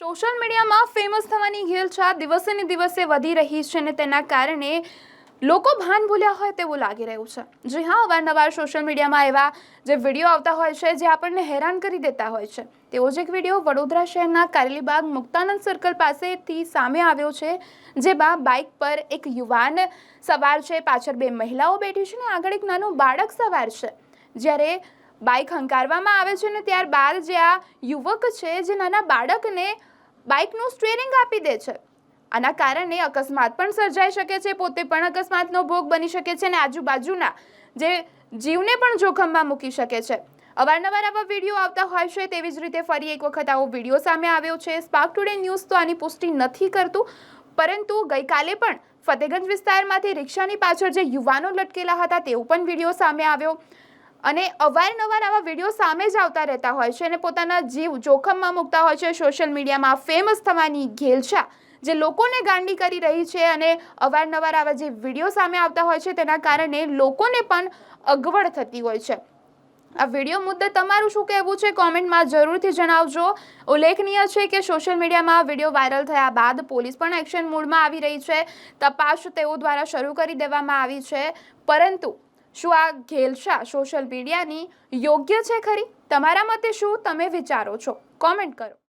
Social મીડિયામાં famous થવાની ઘેલછા દિવસે ને દિવસે વધી રહી છે અને તેના કારણે લોકો ભાન ભૂલ્યા હોય તેવું લાગી રહ્યું છે. જી હા, અવારનવાર સોશિયલ મીડિયામાં એવા જે વીડિયો આવતા હોય છે જે આપણને હેરાન કરી દેતા હોય છે. તેવો જ એક વીડિયો વડોદરા શહેરના કારેલીબાગ મુક્તાનંદ સર્કલ પાસેથી સામે આવ્યો છે, જેમાં બાઇક પર એક યુવાન સવાર છે. પાછળ બે મહિલાઓ બેઠી છે અને આગળ એક નાનું બાળક સવાર છે. જ્યારે બાઇક હંકારવામાં આવે છે ને ત્યારબાદ જે આ યુવક છે, જે નાના બાળકને બાઇકનું સ્ટીયરિંગ આપી દે છે. આના કારણે અકસ્માત પણ સર્જાઈ શકે છે. પોતે પણ અકસ્માતનો ભોગ બની શકે છે અને આજુબાજુના જે જીવને પણ જોખમમાં મૂકી શકે છે. અવારનવાર આવા વીડિયો આવતા હોય છે તેવી જ રીતે ફરી એક વખત આવો વીડિયો સામે આવ્યો છે. સ્પાર્ક ટુડે ન્યૂઝ તો આની પુષ્ટિ નથી કરતું, પરંતુ ગઈકાલે પણ ફતેગંજ વિસ્તારમાંથી રિક્ષાની પાછળ જે યુવાનો લટકેલા હતા તેવો પણ વીડિયો સામે આવ્યો. અને અવારનવાર આવા વીડિયો સામે જ આવતા રહેતા હોય છે અને પોતાના જીવ જોખમમાં મૂકતા હોય છે. સોશિયલ મીડિયામાં ફેમસ થવાની ઘેલછા જે લોકોને ગાંડી કરી રહી છે અને અવારનવાર આવા જે વીડિયો સામે આવતા હોય છે તેના કારણે લોકોને પણ અગવડ થતી હોય છે. આ વીડિયો મુદ્દે તમારું શું કહેવું છે? કોમેન્ટમાં જરૂરથી જણાવજો. ઉલ્લેખનીય છે કે સોશિયલ મીડિયામાં વીડિયો વાયરલ થયા બાદ પોલીસ પણ એક્શન મૂડમાં આવી રહી છે. તપાસ તેઓ દ્વારા શરૂ કરી દેવામાં આવી છે. પરંતુ શું આ ઘેલછા સોશિયલ મીડિયાની યોગ્ય છે ખરી? તમારા મતે શું? તમે વિચારો છો? કોમેન્ટ કરો.